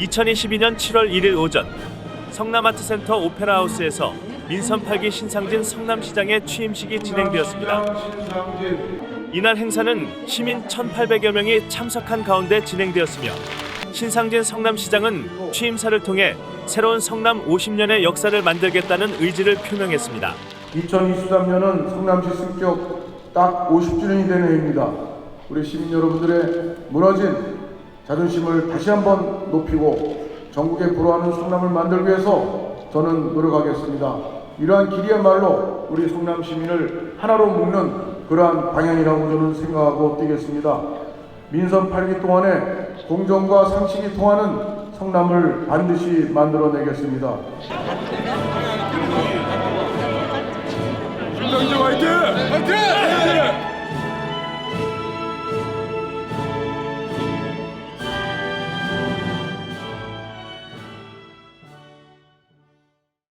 2022년 7월 1일 오전 성남아트센터 오페라하우스에서 민선 8기 신상진 성남시장의 취임식이 진행되었습니다. 이날 행사는 시민 1,800여 명이 참석한 가운데 진행되었으며 신상진 성남시장은 취임사를 통해 새로운 성남 50년의 역사를 만들겠다는 의지를 표명했습니다. 2023년은 성남시 승격 딱 50주년이 되는 해입니다. 우리 시민 여러분들의 무너진 자존심을 다시 한번 높이고 전국에 불화하는 성남을 만들기 위해서 저는 노력하겠습니다. 이러한 길이야말로 우리 성남 시민을 하나로 묶는 그러한 방향이라고 저는 생각하고 뛰겠습니다. 민선 8기 동안에 공정과 상식이 통하는 성남을 반드시 만들어내겠습니다. 김병재 화이팅! 화이팅!